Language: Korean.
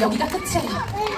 여기가 끝이에요.